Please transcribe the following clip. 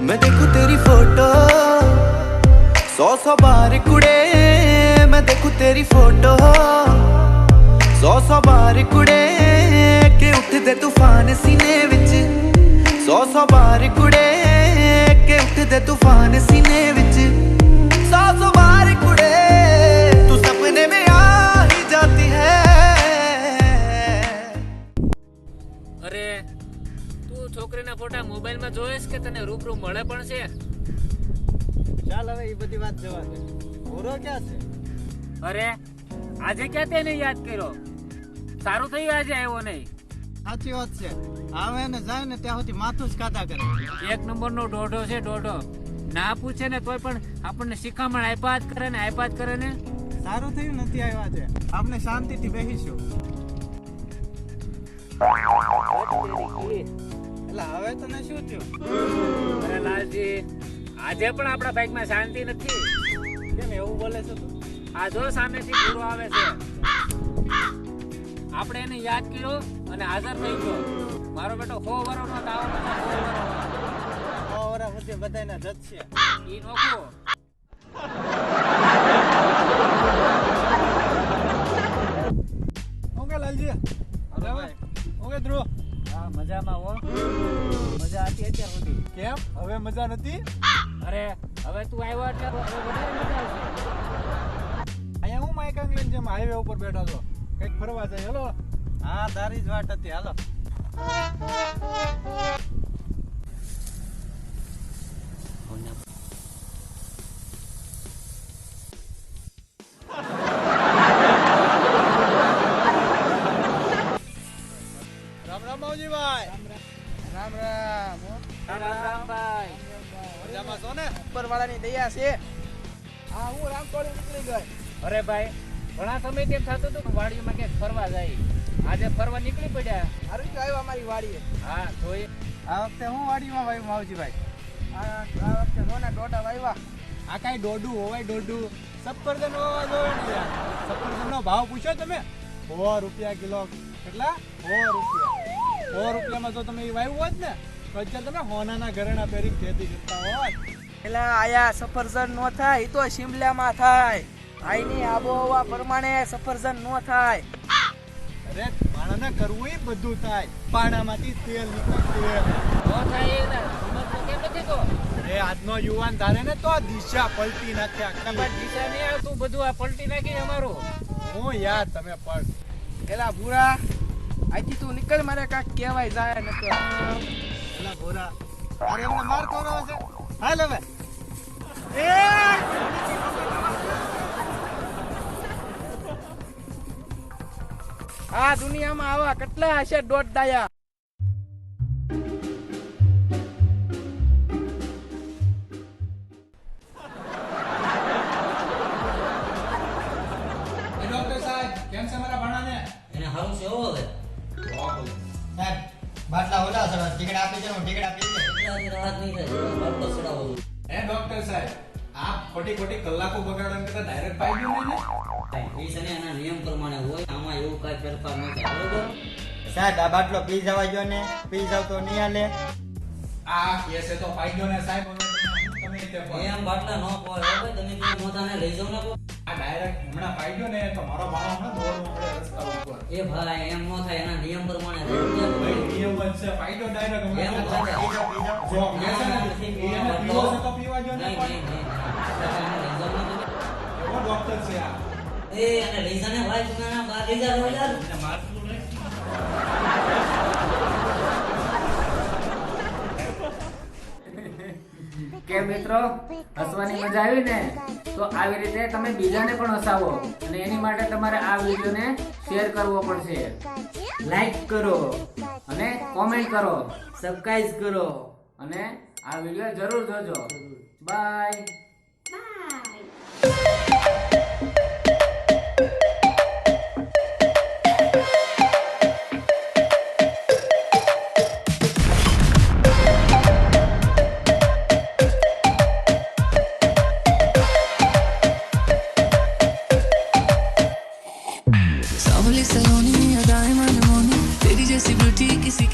ਮੈਂ ਦੇਖੂ ਤੇਰੀ ਫੋਟੋ। ਸੌ ਸੌ ਬਾਰ ਕੁੜੇ, ਮੈਂ ਦੇਖੂ ਤੇਰੀ ਫੋਟੋ। ਸੌ ਸੌ ਬਾਰ ਕੁੜੇ, ਕਿ ਉੱਠਦੇ ਤੂਫਾਨ ਸੀਨੇ ਵਿੱਚ। ਸੌ ਸੌ ਬਾਰ ਕੁੜੇ, ਕਿ ਉੱਠਦੇ ਤੂਫਾਨ ਸੀਨੇ ਵਿੱਚ। તું છોકરીના ફોટા મોબાઈલમાં જોઈશ કે તને રૂબરૂ મળે પણ છે? ચાલ હવે એ બધી વાત જવા દે. ઓરો ક્યાં છે? અરે આજે ક્યાં તેને યાદ કર્યો? સારું થયું આજે આવ્યો નહીં. સાચી વાત છે. આવે ને જાય ને ત્યાં સુધી માથું જ ખાતા કરે. એક નંબરનો ડોઢો છે ડોઢો ના પૂછે ને તોય પણ આપણને શિખામણ આપ્યા જ કરે ને આપ્યા જ કરે ને. સારું થયું નથી આવ્યા છે આપણે શાંતિથી બેસીશું એટલે હવે તને શું થયું? અરે લાલજી આજે પણ આપણા બાઈકમાં શાંતિ નથી. કેમ એવું બોલે છે તું? આ જો સામેથી પૂરો આવે છે. આપણે એને યાદ કર્યો અને હાજર થઈ ગયો. મારો બેટો સો વરોનો તાવ સો વરો વર્ષ સુધી બધાના જત છે. ઈ નોખો ઓકે લાલજી. ઓકે ધ્રુવ. હા, મજામાં હો. મજા હતી કેમ? હવે મજા નથી? અરે, હવે તું આવ્યો અહીંયા હું માઇક અંગલેન જેમ હાઈવે ઉપર બેઠો છો કંઈક ફરવા જાય. હલો? હા, તારી જ વાટ હતી. હાલો. મજામાં છો ને ઉપરવાળાની દયા છે. હા હું રામકોળી નીકળી ગઈ અરે ભાઈ ઘણા સમય તેમ થતું હતું કે વાડીમાં ક્યાંક ફરવા જાય. આજે ફરવા નીકળી પડ્યા. હારું તો આવ્યા મારી વાડીએ. હા જોઈ આ વખતે હું વાડીમાં વાવ્યું માવજીભાઈ? આ આ વખતે નોના દોઢા વાવ્યા આ કાંઈ ડોડું હોવાય દોઢું સફરજન હોવા જોઈએ સફરજનનો ભાવ પૂછ્યો તમે? સો રૂપિયા કિલો. કેટલા? સો રૂપિયા. સો રૂપિયામાં જો તમે એ વાવ્યું હોત ને. તો અત્યારે તમે હોનાના ઘરેણા પહેરી ખેતી કરતા હોત પેલા આયા સફરજન નો થાય એ તો શિમલામાં થાય. અહીંની આબોહવા પ્રમાણે સફરજન નો થાય. અરે માણસને કરવું એ બધું થાય. પાણામાંથી તેલ નીકળે નો થાય એ ના કેમ નથી તો? અરે આજનો યુવાન ધારે ને તો આ દિશા પલટી નાખે આખી. દિશા નહીં આવતું બધું આ પલટી નાખી અમારું. હું યાર તમે પણ. પેલા ભૂરા અહીંથી તું નીકળ મારે કાંઈક કહેવાય જાય નકર. પેલા ભોરા. અરે એમને માર ખવડાવે છે. હાલ હવે. એ! આ દુનિયામાં આવા કેટલા હશે દોઢ દાયા. ડોક્ટર સાહેબ કેમ છે મારા ભાણાને? એને હારું છે હવે. સાહેબ બાટલા ઓલા સર ટિકિટ આપી છે હું ટિકિટ આપી છે રાહત નહીં થાય બાટલો સડાવો. એ ડોક્ટર સાહેબ આપ ખોટી ખોટી કલાકો બગાડવા કરતા ડાયરેક્ટ પાઈ ગયું ને એ અને એના નિયમ પ્રમાણે હોય આમાં એવું કાંઈ ફેરફાર ન થાય બરોબર? સાહેબ આ બાટલો પી જવા ગયો ને. પી જાવ તો નહીં આલે આ કેસે તો પાઈ ગયો ને સાહેબ તમે એમ બાટલા ન પોય તમે ત્યાં લઈ જાવ ને. આ ડાયરેક્ટ હમણાં પાઈ ને તો મારો ભાણો હમણાં દોડવો પડે રસ્તા ઉપર. એ ભાઈ એમ ન થાય એના નિયમ પ્રમાણે ભાઈ નિયમ છે. પાઈ ગયો ડાયરેક્ટ એમ થાય. પી જાવ પી જાવ જો કે છે ને. એને પીવો છે તો પીવા ગયો નહીં, નહીં, નહીં. લઈ જાઓ એવો ડોક્ટર છે આ. એ એને લઈ જા ને. કે મિત્રો? હસવાની મજા આવી ને? તો આવી રીતે તમે બીજાને પણ હસાવો અને એની માટે તમારે આ વિડીયોને શેર કરવો પડશે. લાઈક કરો અને કોમેન્ટ કરો સબસ્ક્રાઇબ કરો અને આ વીડિયો જરૂર જોજો. બાય Catalonia, diamond money, तेरी जैसी ब्यूटी किसी